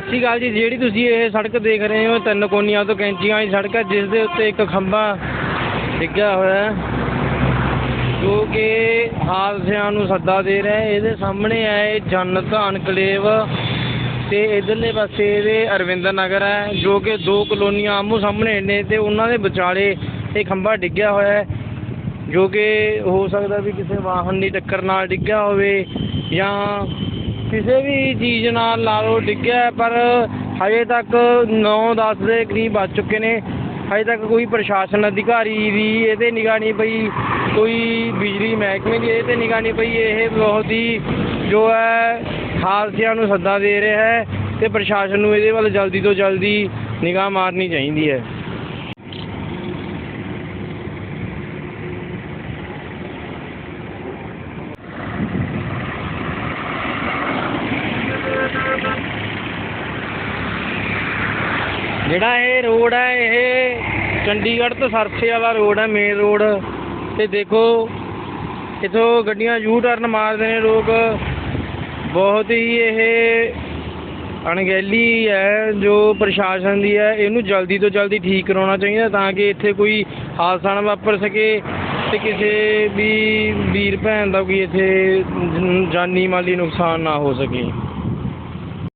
ਸਤਿ ਸ਼੍ਰੀ ਅਕਾਲ ਜੀ, ਜਿਹੜੀ ਤੁਸੀਂ ਇਹ ਸੜਕ ਦੇਖ ਰਹੇ ਹੋ, ਤਿੰਨ ਕੋਨੀਆਂ ਤੋਂ ਕੈਂਚੀਆਂ ਵਾਲੀ ਸੜਕ ਹੈ, ਜਿਸ ਦੇ ਉੱਤੇ ਇੱਕ ਖੰਭਾ ਡਿੱਗਿਆ ਹੋਇਆ ਜੋ ਕਿ ਹਾਦਸਿਆਂ ਨੂੰ ਸੱਦਾ ਦੇ ਰਿਹਾ ਹੈ। ਇਹਦੇ ਸਾਹਮਣੇ ਹੈ ਇਹ ਜੰਨਤ ਅਨਕਲੇਵ ਤੇ ਇਧਰਲੇ ਪਾਸੇ ਇਹਦੇ ਅਰਵਿੰਦਰ ਨਗਰ ਹੈ, ਜੋ ਕਿ ਦੋ ਕਲੋਨੀਆਂ ਆਮੋ ਸਾਹਮਣੇ ਨੇ ਤੇ ਉਹਨਾਂ ਦੇ ਵਿਚਾਲੇ ਇਹ ਖੰਭਾ ਡਿੱਗਿਆ ਹੋਇਆ ਹੈ, ਜੋ ਕਿ ਹੋ ਸਕਦਾ ਵੀ ਕਿਸੇ ਵਾਹਨ ਦੀ ਟੱਕਰ ਨਾਲ ਡਿੱਗਿਆ ਹੋਵੇ ਜਾਂ ਕਿਸੇ ਵੀ ਚੀਜ਼ ਨਾਲ ਲਾ ਲਓ ਡਿੱਗਿਆ ਪਰ ਹਜੇ ਤੱਕ 9-10 ਦੇ ਕਰੀਬ ਵੱਜ ਚੁੱਕੇ ਨੇ। ਹਜੇ ਤੱਕ ਕੋਈ ਪ੍ਰਸ਼ਾਸਨ ਅਧਿਕਾਰੀ ਦੀ ਇਹਦੇ ਨਿਗਾਹ ਨਹੀਂ ਪਈ, ਕੋਈ ਬਿਜਲੀ ਮਹਿਕਮੇ ਦੀ ਇਹ ਤੇ ਨਿਗਾਹ ਨਹੀਂ ਪਈ। ਇਹ ਬਹੁਤ ਹੀ ਜੋ ਹੈ, ਹਾਦਸਿਆਂ ਨੂੰ ਸੱਦਾ ਦੇ ਰਿਹਾ ਹੈ ਤੇ ਪ੍ਰਸ਼ਾਸਨ ਨੂੰ ਇਹਦੇ ਵੱਲ ਜਲਦੀ ਤੋਂ ਜਲਦੀ ਨਿਗਾਹ ਮਾਰਨੀ ਚਾਹੀਦੀ ਹੈ। ਜਿਹੜਾ ਇਹ ਰੋਡ ਹੈ, ਇਹ ਚੰਡੀਗੜ੍ਹ ਤੋਂ ਸਰਸੇ ਵਾਲਾ ਰੋਡ ਹੈ ਮੇਨ ਰੋਡ। ਤੇ ਦੇਖੋ, ਇਥੋਂ ਗੱਡੀਆਂ ਯੂ ਟਰਨ ਮਾਰਦੇ ਨੇ ਲੋਕ। ਬਹੁਤ ਹੀ ਇਹ ਅਣਗਹਿਲੀ ਹੈ, ਜੋ ਪ੍ਰਸ਼ਾਸਨ ਦੀ ਹੈ, ਇਹਨੂੰ ਜਲਦੀ ਤੋਂ ਜਲਦੀ ਠੀਕ ਕਰਾਉਣਾ ਚਾਹੀਦਾ ਤਾਂ ਕਿ ਇੱਥੇ ਕੋਈ ਹਾਦਸਾ ਨਾ ਵਾਪਰ ਸਕੇ ਤੇ ਕਿਸੇ ਵੀ ਵੀਰ ਭੈਣ ਦਾ ਕੋਈ ਇੱਥੇ ਜਾਨੀ ਮਾਲੀ ਨੁਕਸਾਨ ਨਾ ਹੋ ਸਕੇ।